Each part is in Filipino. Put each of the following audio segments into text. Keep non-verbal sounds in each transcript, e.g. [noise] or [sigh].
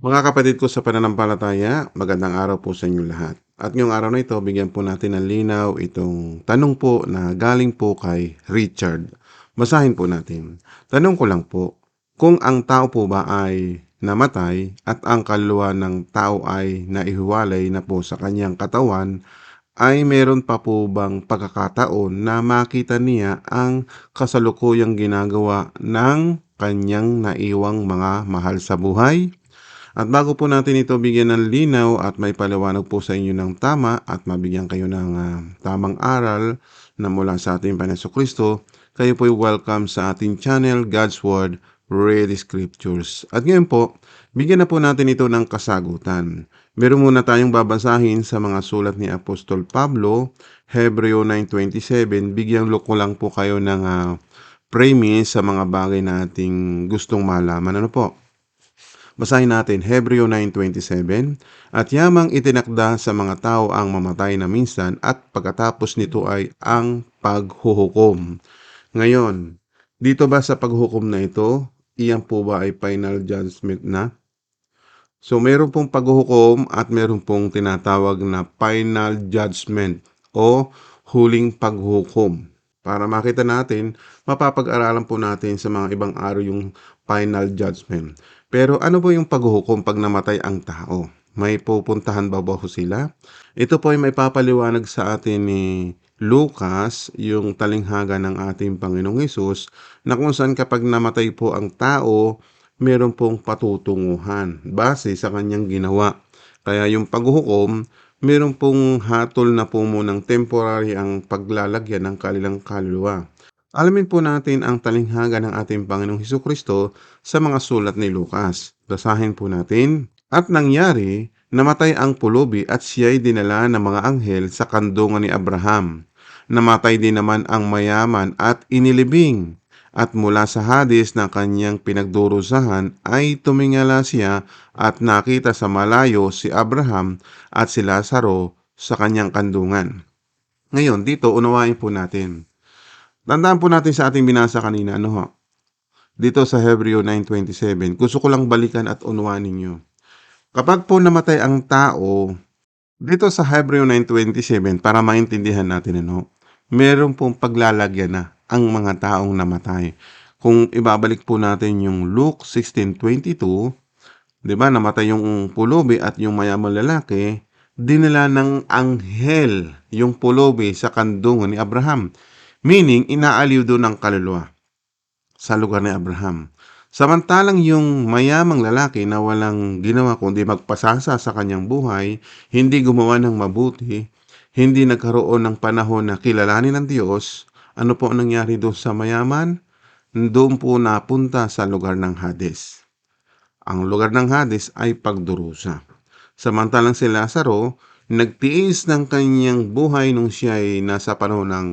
Mga kapatid ko sa pananampalataya, magandang araw po sa inyong lahat. At ngayong araw na ito, bigyan po natin ng linaw itong tanong po na galing po kay Richard. Basahin po natin. Tanong ko lang po, kung ang tao po ba ay namatay at ang kaluluwa ng tao ay naihiwalay na po sa kanyang katawan, ay meron pa po bang pagkakataon na makita niya ang kasalukuyang ginagawa ng kanyang naiwang mga mahal sa buhay? At bago po natin ito bigyan ng linaw at may paliwanag po sa inyo ng tama at mabigyan kayo ng ah, tamang aral na mula sa ating Panginoon Kristo, kayo po welcome sa ating channel God's Word Read Scriptures. At ngayon po, bigyan na po natin ito ng kasagutan. Meron muna tayong babasahin sa mga sulat ni Apostol Pablo, Hebreo 9.27. Bigyan ko lang po kayo ng uh, premise sa mga bagay na ating gustong malaman. Ano po? Basahin natin Hebreo 9.27 At yamang itinakda sa mga tao ang mamatay na minsan at pagkatapos nito ay ang paghuhukom. Ngayon, dito ba sa paghukom na ito, iyan po ba ay final judgment na? So meron pong paghuhukom at meron pong tinatawag na final judgment o huling paghukom. Para makita natin, mapapag-aralan po natin sa mga ibang araw yung final judgment. Pero ano po yung paghuhukom pag namatay ang tao? May pupuntahan ba ba sila? Ito po ay may papaliwanag sa atin ni Lucas, yung talinghaga ng ating Panginoong Hesus, na kung saan kapag namatay po ang tao, meron pong patutunguhan base sa kanyang ginawa. Kaya yung paghuhukom, meron pong hatol na po munang temporary ang paglalagyan ng kanilang kaluluwa. Alamin po natin ang talinghaga ng ating Panginoong Heso Kristo sa mga sulat ni Lucas. Basahin po natin. At nangyari, namatay ang pulubi at siya'y dinala ng mga anghel sa kandungan ni Abraham. Namatay din naman ang mayaman at inilibing at mula sa hadis na kanyang pinagdurusahan ay tumingala siya at nakita sa malayo si Abraham at si Lazaro sa kanyang kandungan. Ngayon, dito unawain po natin. Tandaan po natin sa ating binasa kanina, ano ho? Dito sa Hebreo 9.27, gusto ko lang balikan at unawain ninyo. Kapag po namatay ang tao, dito sa Hebreo 9.27, para maintindihan natin, ano, meron pong paglalagyan na ang mga taong namatay. Kung ibabalik po natin yung Luke 16.22, di ba, namatay yung pulubi at yung mayaman lalaki, dinala ng anghel yung pulubi sa kandungan ni Abraham. Meaning, inaaliw doon ng kaluluwa sa lugar ni Abraham. Samantalang yung mayamang lalaki na walang ginawa kundi magpasasa sa kanyang buhay, hindi gumawa ng mabuti, hindi nagkaroon ng panahon na kilalanin ng Diyos, ano po ang nangyari doon sa mayaman? Doon po napunta sa lugar ng Hades. Ang lugar ng Hades ay pagdurusa. Samantalang si Lazaro, nagtiis ng kanyang buhay nung siya ay nasa panahon ng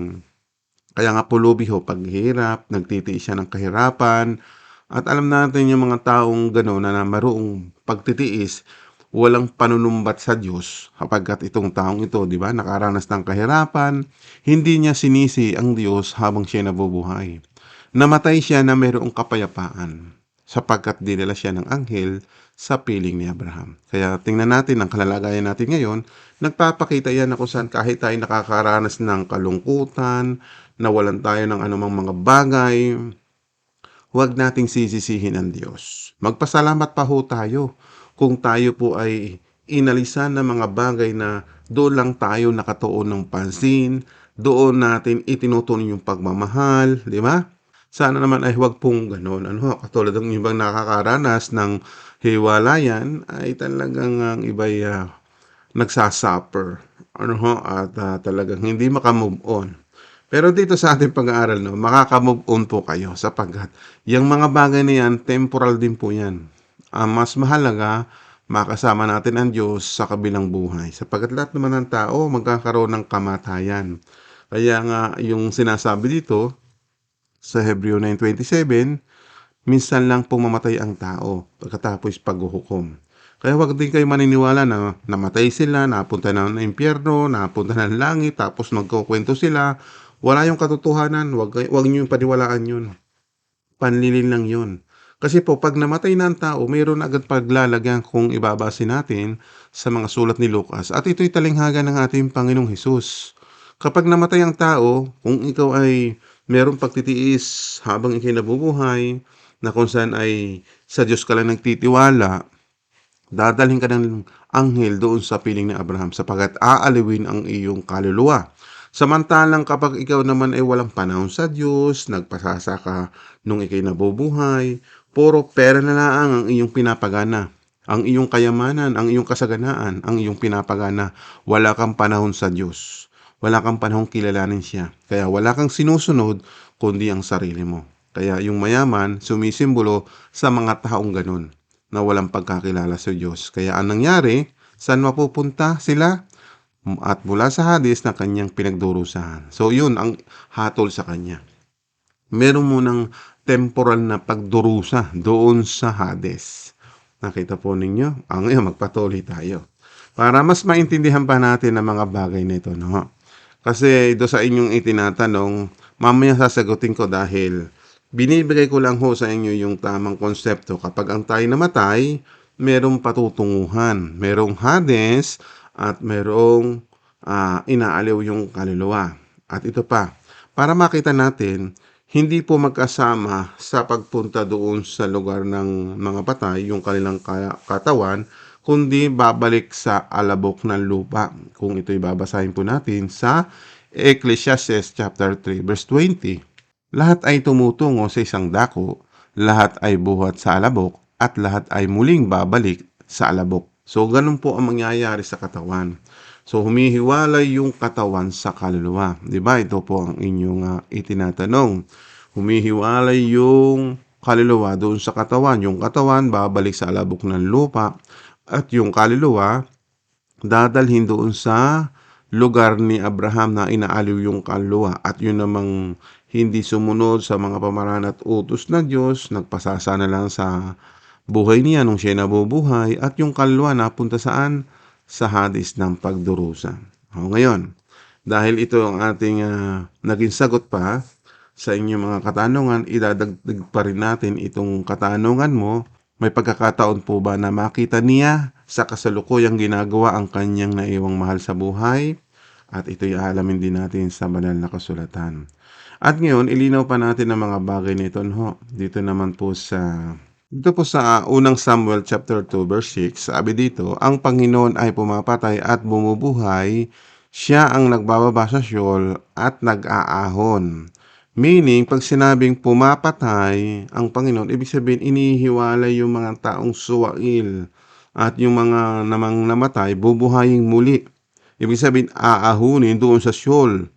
kaya nga pulubi ho, paghihirap, nagtitiis siya ng kahirapan, at alam natin yung mga taong gano'n na maroong pagtitiis, walang panunumbat sa Diyos kapag itong taong ito, di ba, nakaranas ng kahirapan, hindi niya sinisi ang Diyos habang siya nabubuhay. Namatay siya na mayroong kapayapaan sapagkat dinala siya ng anghel sa piling ni Abraham. Kaya tingnan natin ang kalalagayan natin ngayon, nagpapakita yan na kung saan kahit tayo nakakaranas ng kalungkutan, nawalan tayo ng anumang mga bagay, huwag nating sisisihin ang Diyos. Magpasalamat pa ho tayo kung tayo po ay inalisan ng mga bagay na doon lang tayo nakatuon ng pansin, doon natin itinutunan yung pagmamahal, di ba? Sana naman ay huwag pong ganun. Ano, katulad ng ibang nakakaranas ng hiwalayan ay talagang ang iba'y uh, nagsasuffer. Ano ho, at uh, talagang hindi makamove on. Pero dito sa ating pag-aaral, no, makaka-move on po kayo sapagkat yung mga bagay na yan, temporal din po yan ang mas mahalaga, makasama natin ang Diyos sa kabilang buhay. Sapagkat lahat naman ng tao magkakaroon ng kamatayan. Kaya nga yung sinasabi dito sa Hebreo 9.27, minsan lang pumamatay ang tao pagkatapos paghuhukom. Kaya wag din kayo maniniwala na namatay sila, napunta na ng impyerno, napunta na ng langit, tapos magkukwento sila. Wala yung katotohanan, wag, wag niyo yung paniwalaan yun. Panlilin lang yun. Kasi po 'pag namatay na ang tao mayroon agad paglalagyan kung ibabase natin sa mga sulat ni Lucas at ito'y talinghaga ng ating Panginoong Hesus. Kapag namatay ang tao, kung ikaw ay merong pagtitiis habang ika'y nabubuhay, na kung saan ay sa Diyos ka lang nagtitiwala, dadalhin ka ng anghel doon sa piling ni Abraham sapagkat aalawin ang iyong kaluluwa. Samantalang kapag ikaw naman ay walang panahon sa Diyos, nagpasasa ka nung ikay nabubuhay, puro pera na lang ang iyong pinapagana. Ang iyong kayamanan, ang iyong kasaganaan, ang iyong pinapagana. Wala kang panahon sa Diyos. Wala kang panahon kilalanin siya. Kaya wala kang sinusunod kundi ang sarili mo. Kaya yung mayaman, sumisimbolo sa mga taong ganun na walang pagkakilala sa Diyos. Kaya ang nangyari, saan mapupunta sila? At mula sa hadis na kanyang pinagdurusahan. So yun ang hatol sa kanya. Meron munang temporal na pagdurusa doon sa Hades. Nakita po ninyo? Ang ngayon, magpatuloy tayo. Para mas maintindihan pa natin ang mga bagay nito, no? Kasi do sa inyong itinatanong, mamaya sasagutin ko dahil binibigay ko lang ho sa inyo yung tamang konsepto. Kapag ang tayo namatay, merong patutunguhan, merong Hades, at merong ah, inaaliw yung kaluluwa. At ito pa, para makita natin, hindi po magkasama sa pagpunta doon sa lugar ng mga patay, yung kanilang katawan, kundi babalik sa alabok ng lupa. Kung ito'y babasahin po natin sa Ecclesiastes chapter 3 verse 20. Lahat ay tumutungo sa isang dako, lahat ay buhat sa alabok, at lahat ay muling babalik sa alabok. So, ganun po ang mangyayari sa katawan. So, humihiwalay yung katawan sa kaluluwa. Di ba? Ito po ang inyong ah, itinatanong. Humihiwalay yung kaluluwa doon sa katawan. Yung katawan, babalik sa alabok ng lupa. At yung kaluluwa, dadalhin doon sa lugar ni Abraham na inaaliw yung kaluluwa. At yun namang hindi sumunod sa mga pamaran at utos ng Diyos, nagpasasa na lang sa buhay niya nung siya nabubuhay at yung kaluluwa napunta saan? Sa hadis ng pagdurusa. O ngayon, dahil ito ang ating ah, naging sagot pa sa inyong mga katanungan, idadagdag pa rin natin itong katanungan mo. May pagkakataon po ba na makita niya sa kasalukuyang ginagawa ang kanyang naiwang mahal sa buhay? At ito'y aalamin din natin sa banal na kasulatan. At ngayon, ilinaw pa natin ang mga bagay nito. No? Dito naman po sa dito po sa unang Samuel chapter 2 verse 6, sabi dito, ang Panginoon ay pumapatay at bumubuhay, siya ang nagbababa sa Sheol at nag-aahon. Meaning, pag sinabing pumapatay ang Panginoon, ibig sabihin inihiwalay yung mga taong suwail at yung mga namang namatay, bubuhayin muli. Ibig sabihin, aahunin doon sa Sheol.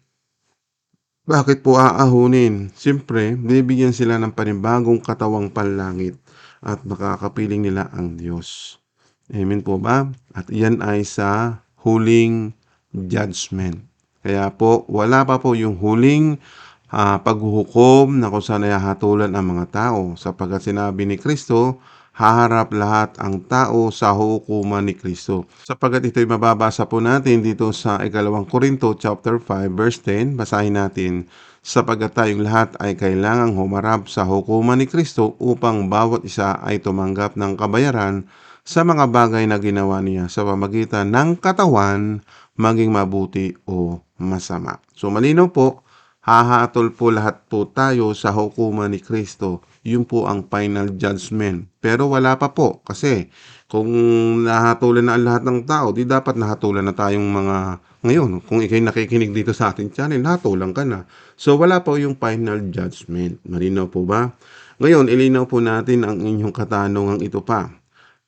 Bakit po aahunin? Siyempre, bibigyan sila ng panibagong katawang panlangit at makakapiling nila ang Diyos. Amen po ba? At yan ay sa huling judgment. Kaya po, wala pa po yung huling ah, paghuhukom na kung saan ay hahatulan ang mga tao. Sapagkat sinabi ni Kristo, haharap lahat ang tao sa hukuman ni Kristo. Sapagkat ito'y mababasa po natin dito sa ikalawang Korinto chapter 5 verse 10, basahin natin, sapagkat tayong lahat ay kailangang humarap sa hukuman ni Kristo upang bawat isa ay tumanggap ng kabayaran sa mga bagay na ginawa niya sa pamagitan ng katawan, maging mabuti o masama. So malinaw po, hahatol po lahat po tayo sa hukuman ni Kristo. Yun po ang final judgment. Pero wala pa po kasi kung nahatulan na ang lahat ng tao, di dapat nahatulan na tayong mga ngayon. Kung ikay nakikinig dito sa ating channel, nahatulan ka na. So wala po yung final judgment. Malinaw po ba? Ngayon, ilinaw po natin ang inyong katanungang ito pa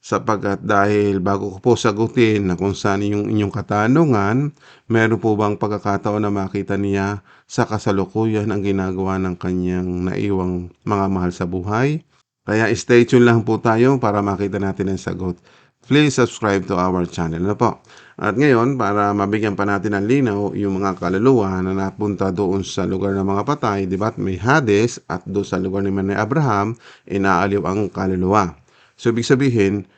sapagkat dahil bago ko po sagutin na kung saan yung inyong katanungan, meron po bang pagkakataon na makita niya sa kasalukuyan ang ginagawa ng kanyang naiwang mga mahal sa buhay? Kaya stay tuned lang po tayo para makita natin ang sagot. Please subscribe to our channel na po. At ngayon, para mabigyan pa natin ng linaw yung mga kaluluwa na napunta doon sa lugar ng mga patay, di ba? May Hades at doon sa lugar naman ni Abraham, inaaliw ang kaluluwa. So, ibig sabihin,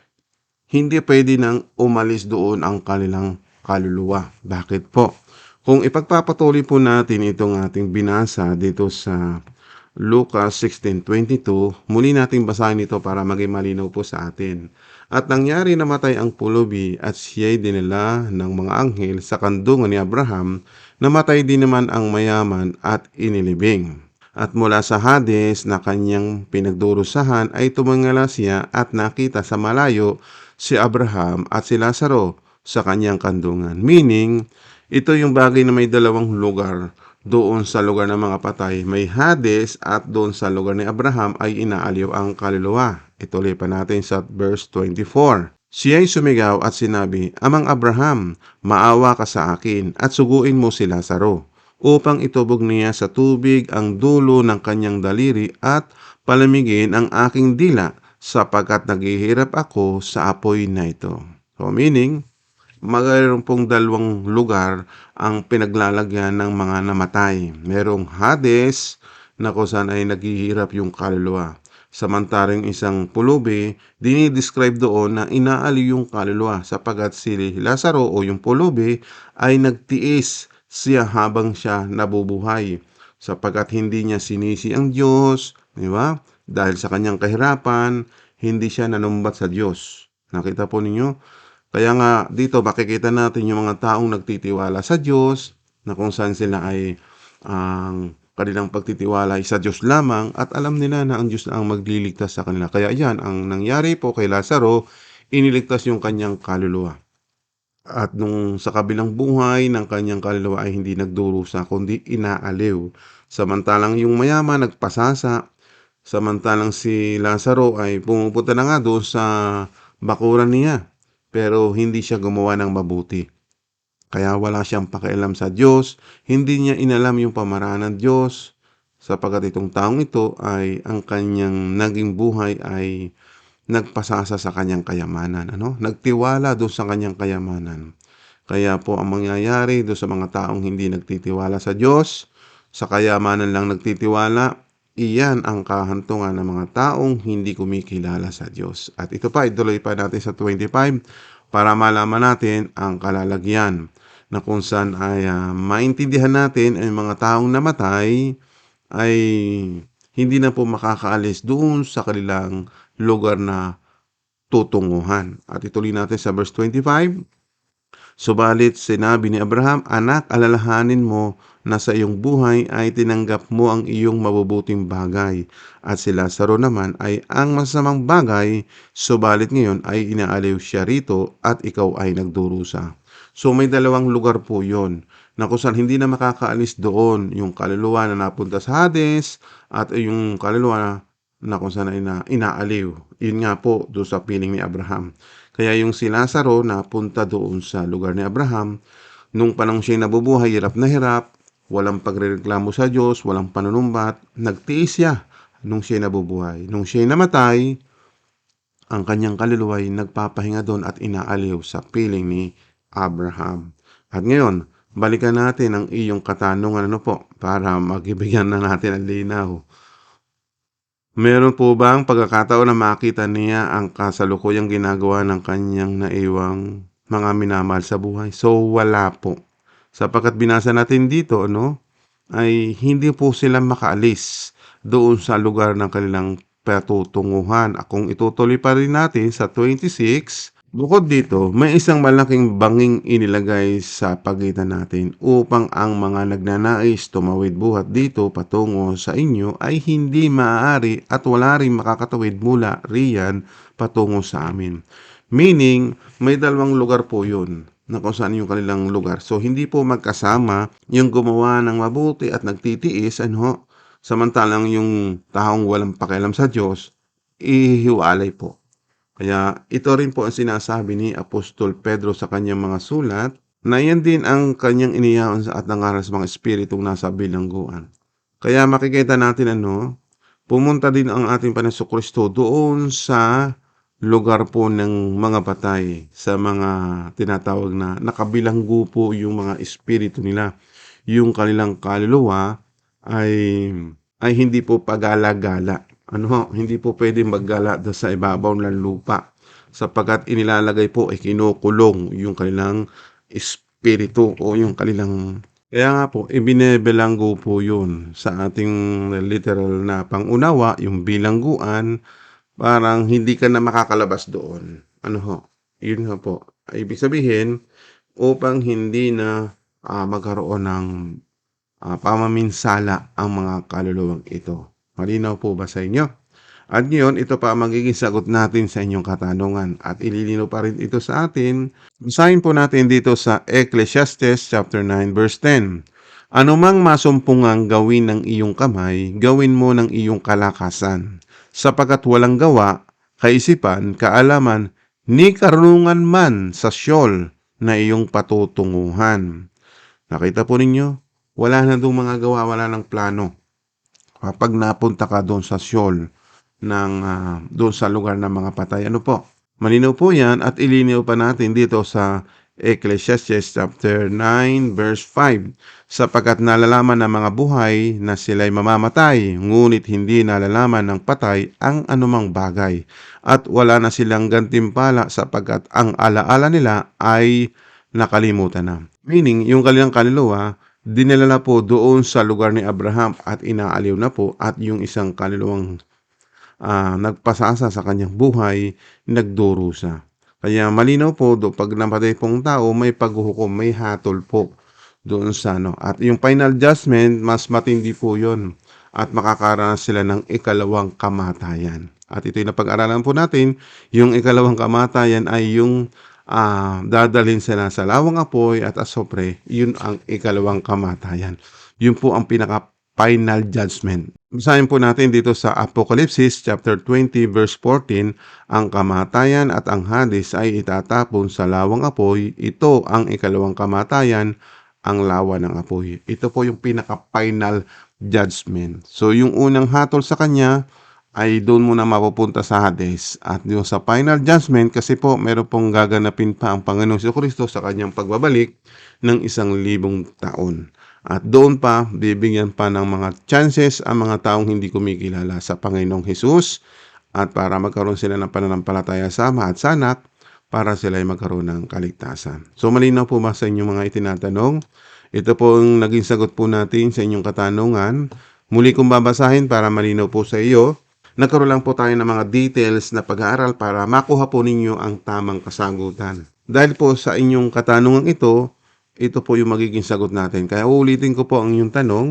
hindi pwede nang umalis doon ang kanilang kaluluwa. Bakit po? Kung ipagpapatuloy po natin itong ating binasa dito sa Lucas 16.22, muli nating basahin ito para maging malinaw po sa atin. At nangyari namatay ang pulubi at siya'y dinala ng mga anghel sa kandungan ni Abraham, namatay din naman ang mayaman at inilibing. At mula sa Hades na kanyang pinagdurusahan ay tumangala siya at nakita sa malayo si Abraham at si Lazaro sa kanyang kandungan. Meaning, ito yung bagay na may dalawang lugar doon sa lugar ng mga patay, may Hades at doon sa lugar ni Abraham ay inaaliw ang kaluluwa. Ituloy pa natin sa verse 24. Siya'y sumigaw at sinabi, Amang Abraham, maawa ka sa akin at suguin mo si Lazaro upang itubog niya sa tubig ang dulo ng kanyang daliri at palamigin ang aking dila sapagkat naghihirap ako sa apoy na ito. So meaning, mayroon pong dalawang lugar ang pinaglalagyan ng mga namatay. Merong Hades na kung saan ay naghihirap yung kaluluwa. Samantaring isang pulubi, dinidescribe doon na inaali yung kaluluwa sapagat si Lazaro o yung pulubi ay nagtiis siya habang siya nabubuhay sapagat hindi niya sinisi ang Diyos, di ba? Dahil sa kanyang kahirapan, hindi siya nanumbat sa Diyos. Nakita po ninyo? Kaya nga dito makikita natin yung mga taong nagtitiwala sa Diyos na kung saan sila ay ang kanilang pagtitiwala ay sa Diyos lamang at alam nila na ang Diyos na ang magliligtas sa kanila. Kaya yan, ang nangyari po kay Lazaro, iniligtas yung kanyang kaluluwa. At nung sa kabilang buhay ng kanyang kaluluwa ay hindi nagdurusa kundi inaaliw. Samantalang yung mayaman nagpasasa, samantalang si Lazaro ay pumupunta na nga doon sa bakuran niya pero hindi siya gumawa ng mabuti. Kaya wala siyang pakialam sa Diyos, hindi niya inalam yung pamaraan ng Diyos, sapagat itong taong ito ay ang kanyang naging buhay ay nagpasasa sa kanyang kayamanan. Ano? Nagtiwala doon sa kanyang kayamanan. Kaya po ang mangyayari doon sa mga taong hindi nagtitiwala sa Diyos, sa kayamanan lang nagtitiwala, iyan ang kahantungan ng mga taong hindi kumikilala sa Diyos. At ito pa, ituloy pa natin sa 25 para malaman natin ang kalalagyan na kung saan ay uh, maintindihan natin ay mga taong namatay ay hindi na po makakaalis doon sa kanilang lugar na tutunguhan. At ituloy natin sa verse 25. Subalit sinabi ni Abraham, Anak, alalahanin mo na sa iyong buhay ay tinanggap mo ang iyong mabubuting bagay at si Lazaro naman ay ang masamang bagay subalit ngayon ay inaaliw siya rito at ikaw ay nagdurusa. So may dalawang lugar po yon na kung saan hindi na makakaalis doon yung kaluluwa na napunta sa Hades at yung kaluluwa na kung saan ay na, inaaliw. Yun nga po doon sa piling ni Abraham. Kaya yung si Lazaro na punta doon sa lugar ni Abraham, nung panang siya nabubuhay, hirap na hirap, walang pagrereklamo sa Diyos, walang panunumbat, nagtiis siya nung siya nabubuhay. Nung siya namatay, ang kanyang kaluluwa ay nagpapahinga doon at inaaliw sa piling ni Abraham. At ngayon, balikan natin ang iyong katanungan ano po para [laughs] magibigyan na natin ang linaw. Meron po ba ang pagkakataon na makita niya ang kasalukuyang ginagawa ng kanyang naiwang mga minamahal sa buhay? So, wala po sapagkat binasa natin dito no ay hindi po sila makaalis doon sa lugar ng kanilang patutunguhan. Kung itutuloy pa rin natin sa 26, bukod dito, may isang malaking banging inilagay sa pagitan natin upang ang mga nagnanais tumawid buhat dito patungo sa inyo ay hindi maaari at wala rin makakatawid mula riyan patungo sa amin. Meaning, may dalawang lugar po yun na kung saan yung kanilang lugar. So, hindi po magkasama yung gumawa ng mabuti at nagtitiis, ano, samantalang yung taong walang pakialam sa Diyos, ihiwalay po. Kaya ito rin po ang sinasabi ni Apostol Pedro sa kanyang mga sulat, na yan din ang kanyang iniyaon at nangaral sa mga espiritong nasa bilangguan. Kaya makikita natin ano, pumunta din ang ating Panaso Kristo doon sa lugar po ng mga patay sa mga tinatawag na nakabilanggo po yung mga espiritu nila. Yung kanilang kaluluwa ay ay hindi po pagala-gala. Ano ho, hindi po pwedeng maggala sa ibabaw ng lupa sapagkat inilalagay po ay kinukulong yung kanilang espiritu o yung kanilang Kaya nga po, ibinebilanggo po yun sa ating literal na pangunawa, yung bilangguan, parang hindi ka na makakalabas doon. Ano ho? Yun nga po. Ibig sabihin, upang hindi na ah, magkaroon ng ah, pamaminsala ang mga kaluluwang ito. Malinaw po ba sa inyo? At ngayon, ito pa ang magiging sagot natin sa inyong katanungan. At ililino pa rin ito sa atin. Basahin po natin dito sa Ecclesiastes chapter 9 verse 10. Anumang masumpungang gawin ng iyong kamay, gawin mo ng iyong kalakasan. Sapagkat walang gawa, kaisipan, kaalaman, ni karunungan man sa siyol na iyong patutunguhan. Nakita po ninyo, wala na doon mga gawa, wala ng plano. Kapag napunta ka doon sa siyol, ng ah, doon sa lugar ng mga patay. Ano po? Malinaw po yan at ilinaw pa natin dito sa Ecclesiastes chapter 9 verse 5 sapagkat nalalaman ng mga buhay na sila'y mamamatay ngunit hindi nalalaman ng patay ang anumang bagay at wala na silang gantimpala sapagkat ang alaala nila ay nakalimutan na. Meaning, yung kanilang kaluluwa, dinala na po doon sa lugar ni Abraham at inaaliw na po at yung isang kaluluwang ah, nagpasasa sa kanyang buhay, nagdurusa. Kaya malinaw po, do, pag namatay pong tao, may paghuhukom, may hatol po doon sa ano. At yung final judgment, mas matindi po yon at makakaranas sila ng ikalawang kamatayan. At ito'y napag-aralan po natin, yung ikalawang kamatayan ay yung ah, dadalhin sila sa lawang apoy at asopre, yun ang ikalawang kamatayan. Yun po ang pinaka final judgment. Basahin po natin dito sa Apocalypse chapter 20 verse 14, ang kamatayan at ang hadis ay itatapon sa lawang apoy. Ito ang ikalawang kamatayan, ang lawa ng apoy. Ito po yung pinaka-final judgment. So yung unang hatol sa kanya ay doon muna mapupunta sa Hades. At yung sa final judgment, kasi po meron pong gaganapin pa ang Panginoong Hesus Kristo sa kanyang pagbabalik ng isang libong taon. At doon pa, bibigyan pa ng mga chances ang mga taong hindi kumikilala sa Panginoong Hesus at para magkaroon sila ng pananampalataya sa Ama at sa para sila ay magkaroon ng kaligtasan. So malinaw po ba sa inyong mga itinatanong? Ito po ang naging sagot po natin sa inyong katanungan. Muli kong babasahin para malinaw po sa iyo. Nagkaroon lang po tayo ng mga details na pag-aaral para makuha po ninyo ang tamang kasagutan. Dahil po sa inyong katanungan ito, ito po yung magiging sagot natin. Kaya uulitin ko po ang inyong tanong,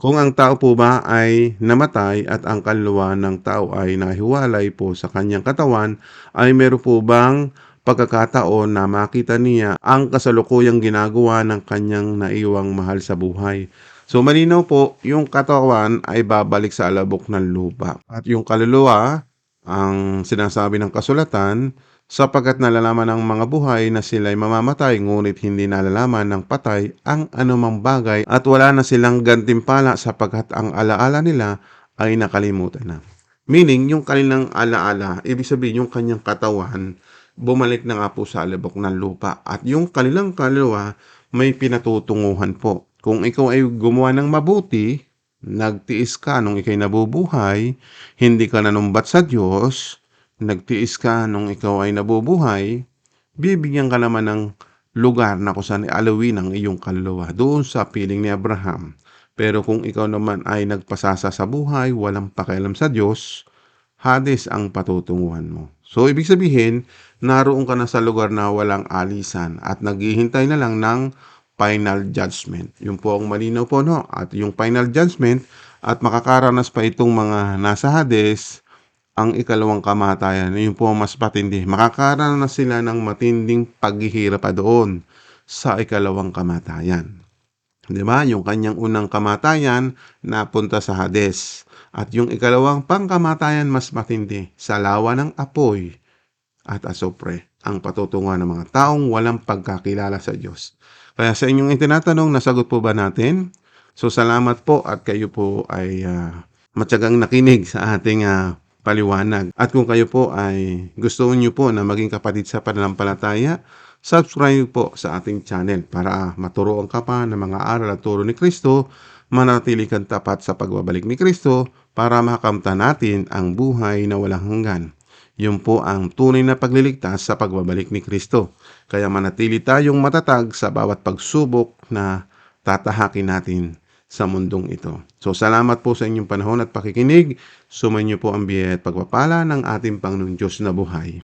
kung ang tao po ba ay namatay at ang kaluluwa ng tao ay nahiwalay po sa kanyang katawan, ay meron po bang pagkakataon na makita niya ang kasalukuyang ginagawa ng kanyang naiwang mahal sa buhay. So malinaw po, yung katawan ay babalik sa alabok ng lupa. At yung kaluluwa, ang sinasabi ng kasulatan, sapagkat nalalaman ng mga buhay na sila'y mamamatay ngunit hindi nalalaman ng patay ang anumang bagay at wala na silang gantimpala sapagkat ang alaala nila ay nakalimutan na. Meaning, yung kanilang alaala, ibig sabihin yung kanyang katawan, bumalik na nga po sa alabok ng lupa. At yung kanilang kaluluwa, may pinatutunguhan po. Kung ikaw ay gumawa ng mabuti, nagtiis ka nung ikay nabubuhay, hindi ka nanumbat sa Diyos, nagtiis ka nung ikaw ay nabubuhay, bibigyan ka naman ng lugar na kung saan alawin ang iyong kaluluwa doon sa piling ni Abraham. Pero kung ikaw naman ay nagpasasa sa buhay, walang pakialam sa Diyos, Hades ang patutunguhan mo. So, ibig sabihin, naroon ka na sa lugar na walang alisan at naghihintay na lang ng final judgment. Yung po ang malinaw po, no? At yung final judgment at makakaranas pa itong mga nasa Hades, ang ikalawang kamatayan, yun po mas patindi. Makakaranas sila ng matinding paghihirap pa doon sa ikalawang kamatayan. Di ba? Yung kanyang unang kamatayan napunta sa Hades. At yung ikalawang pangkamatayan mas matindi sa lawa ng apoy at asopre ang patutunguhan ng mga taong walang pagkakilala sa Diyos. Kaya sa inyong itinatanong, nasagot po ba natin? So salamat po at kayo po ay uh, matyagang nakinig sa ating uh, paliwanag. At kung kayo po ay gusto niyo po na maging kapatid sa pananampalataya, subscribe po sa ating channel para maturoan ka pa ng mga aral at turo ni Kristo, manatili kang tapat sa pagbabalik ni Kristo para makamta natin ang buhay na walang hanggan. Yun po ang tunay na pagliligtas sa pagbabalik ni Kristo. Kaya manatili tayong matatag sa bawat pagsubok na tatahakin natin sa mundong ito. So salamat po sa inyong panahon at pakikinig. Sumayin niyo po ang biyaya at pagpapala ng ating Panginoong Diyos na buhay.